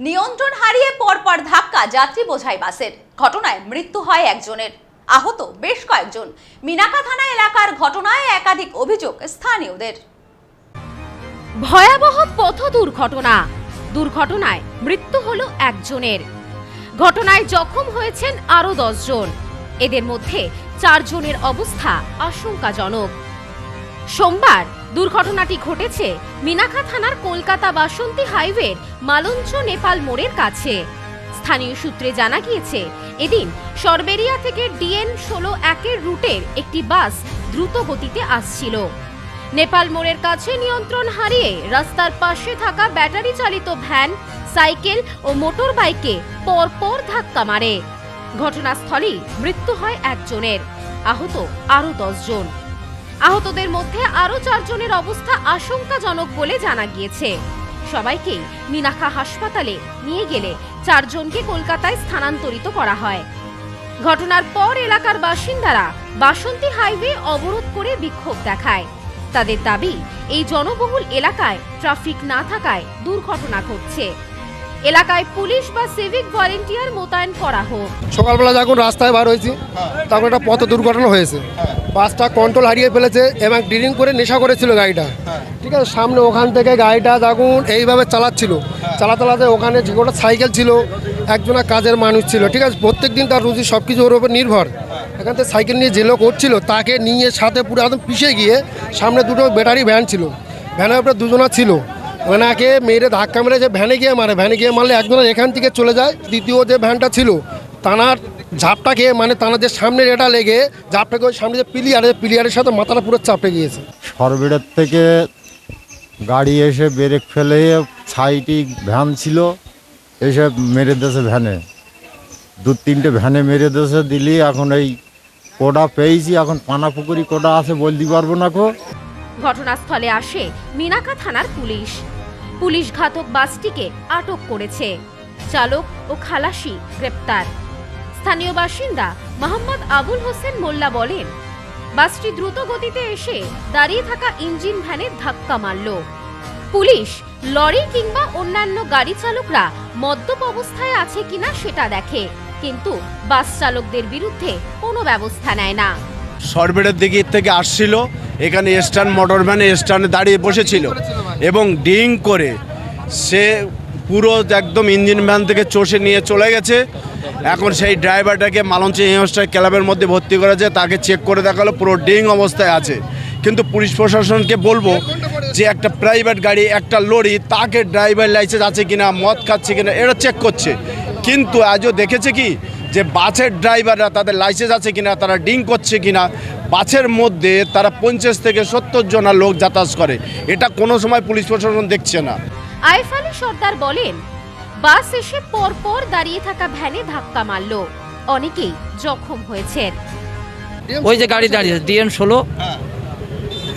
নিয়ন্ত্রণ হারিয়ে পরপর ধাক্কা যাত্রী বোঝাই বাসের। ঘটনায় মৃত্যু হয় একজনের। আহত বেশ কয়েকজন। মিনাকা থানা এলাকার ঘটনায় একাধিক অভিযোগ স্থানীয়দের। ভয়াবহ পথ দুর্ঘটনা। দুর্ঘটনায় মৃত্যু হলো একজনের। ঘটনায় জখম হয়েছেন আরও জন এদের মধ্যে চারজনের অবস্থা আশঙ্কাজনক। সোমবার দুর্ঘটনাটি ঘটেছে মিনাখা থানার কলকাতা বাসন্তী হাইওয়ের মালঞ্চ নেপাল মোড়ের কাছে। স্থানীয় সূত্রে জানা গিয়েছে, এদিন সরবেরিয়া থেকে ডিএন ষোলো একের রুটের একটি বাস দ্রুত গতিতে আসছিল। নেপাল মোড়ের কাছে নিয়ন্ত্রণ হারিয়ে রাস্তার পাশে থাকা ব্যাটারি চালিত ভ্যান, সাইকেল ও মোটর বাইকে পরপর ধাক্কা মারে। ঘটনাস্থলেই মৃত্যু হয় একজনের। আহত আরও জন আহতদের মধ্যে আরও চারজনের অবস্থা আশঙ্কাজনক বলে জানা গিয়েছে। সবাইকেই মিনাখা হাসপাতালে নিয়ে গেলে চারজনকে কলকাতায় স্থানান্তরিত করা হয়। ঘটনার পর এলাকার বাসিন্দারা বাসন্তী হাইওয়ে অবরোধ করে বিক্ষোভ দেখায়। তাদের দাবি এই জনবহুল এলাকায় ট্রাফিক না থাকায় দুর্ঘটনা ঘটছে। এলাকায় পুলিশ বা সিভিক ভলেন্টিয়ার মোতায়েন করা হোক। সকালবেলা যখন রাস্তায় বার হয়েছি তখন একটা পথ দুর্ঘটনা হয়েছে। বাসটা কন্ট্রোল হারিয়ে ফেলেছে এবং ড্রিলিং করে নেশা করেছিল গাড়িটা। ঠিক আছে সামনে ওখান থেকে গাড়িটা যখন এইভাবে চালাচ্ছিল। চালাতে চালাতে ওখানে যে কটা সাইকেল ছিল একজনা কাজের মানুষ ছিল। ঠিক আছে প্রত্যেক দিন তার রুজি সব কিছু ওর উপর নির্ভর। এখান থেকে সাইকেল নিয়ে যে লোক করছিল তাকে নিয়ে সাথে পুরো একদম পিছিয়ে গিয়ে সামনে দুটো ব্যাটারি ভ্যান ছিল। ভ্যানের উপরে দুজনা ছিল। ওনাকে মেরে ধাক্কা মেরে যে ভ্যানে গিয়ে মারে। ভ্যানে গিয়ে মারলে একজনের এখান থেকে চলে যায় দ্বিতীয় যে ভ্যানটা ছিল তানার ঝাপটা খেয়ে মানে তানার যে সামনের এটা লেগে ঝাপটাকে ওই সামনে যে পিলিয়ার পিলিয়ারের সাথে মাথাটা পুরো চাপটে গিয়েছে। সরবেড়ের থেকে গাড়ি এসে ব্রেক ফেলে সাইটি ভ্যান ছিল এসে মেরে দিয়েছে ভ্যানে। দু তিনটে ভ্যানে মেরে দিয়েছে দিলি এখন এই কোডা পেয়েছি এখন পানা পুকুরি কোডা আছে বলতে পারব না কো। ঘটনাস্থলে আসে মিনাকা থানার পুলিশ। পুলিশ ঘাতক বাসটিকে আটক করেছে। চালক ও খালাসি গ্রেপ্তার। স্থানীয় বাসিন্দা মোহাম্মদ আবুল হোসেন মোল্লা বলেন, বাসটি দ্রুত গতিতে এসে দাঁড়িয়ে থাকা ইঞ্জিন ভ্যানে ধাক্কা মারল। পুলিশ, লরি কিংবা অন্যান্য গাড়ি চালকরা মদ্যপ অবস্থায় আছে কিনা সেটা দেখে, কিন্তু বাস চালকদের বিরুদ্ধে কোনো ব্যবস্থা নেয় না। সরবেটের দিকে থেকে আসছিল, এখানে স্ট্যান্ড মোটর ভ্যানে স্ট্যান্ডে দাঁড়িয়ে বসেছিল এবং ডিং করে সে পুরো একদম ইঞ্জিন ভ্যান থেকে চষে নিয়ে চলে গেছে। এখন সেই ড্রাইভারটাকে মালঞ্চি ইনস্টার ক্লাবের মধ্যে ভর্তি করেছে, তাকে চেক করে দেখাল, পুরো ডিং অবস্থায় আছে। কিন্তু পুলিশ প্রশাসনকে বলব যে একটা প্রাইভেট গাড়ি, একটা লরি তাকে ড্রাইভার লাইসেন্স আছে কিনা, মদ খাচ্ছে কিনা এটা চেক করছে। কিন্তু আজও দেখেছে কি, যে বাসের ড্রাইভাররা তাদের লাইসেন্স আছে কিনা, তারা ডিং করছে কিনা, বাসের মধ্যে তারা পঞ্চাশ থেকে সত্তর জনা লোক যাতায়াত করে। এটা কোনো সময় পুলিশ প্রশাসন দেখছে না। আইফ আলী সর্দার বলেন বাস এসে পরপর দাঁড়িয়ে থাকা ভ্যানে ধাক্কা মারল। অনেকেই জখম হয়েছেন ওই যে গাড়ি দাঁড়িয়েছে ডিএন ষোলো।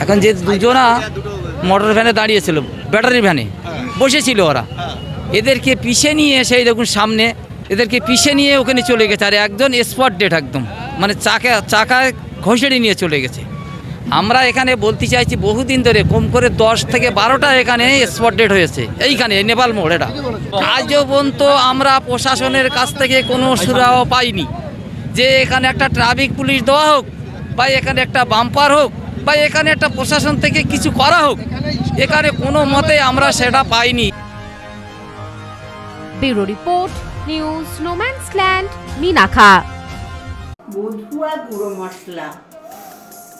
এখন যে দুজনা মোটর ভ্যানে দাঁড়িয়েছিল ব্যাটারি ভ্যানে। বসেছিল ওরা। এদেরকে পিষে নিয়ে সেই দেখুন সামনে এদেরকে পিষে নিয়ে ওখানে চলে গেছে। আর একজন স্পট ডেট একদম। মানে চাকা চাকায় ঘষেড়ে নিয়ে চলে গেছে। আমরা এখানে বলতে চাইছি বহুদিন ধরে কম করে দশ থেকে বারোটা এখানে স্পট ডেট হয়েছে। এইখানে নেপাল মোড় এটা। আজও পর্যন্ত আমরা প্রশাসনের কাছ থেকে কোনো সুরাহ পাইনি। যে এখানে একটা ট্রাফিক পুলিশ দেওয়া হোক বা এখানে একটা বাম্পার হোক বা এখানে একটা প্রশাসন থেকে কিছু করা হোক এখানে কোনো মতে আমরা সেটা পাইনি। Bureau report news no man's land Minakha Matua গুঁড়ো মশলা।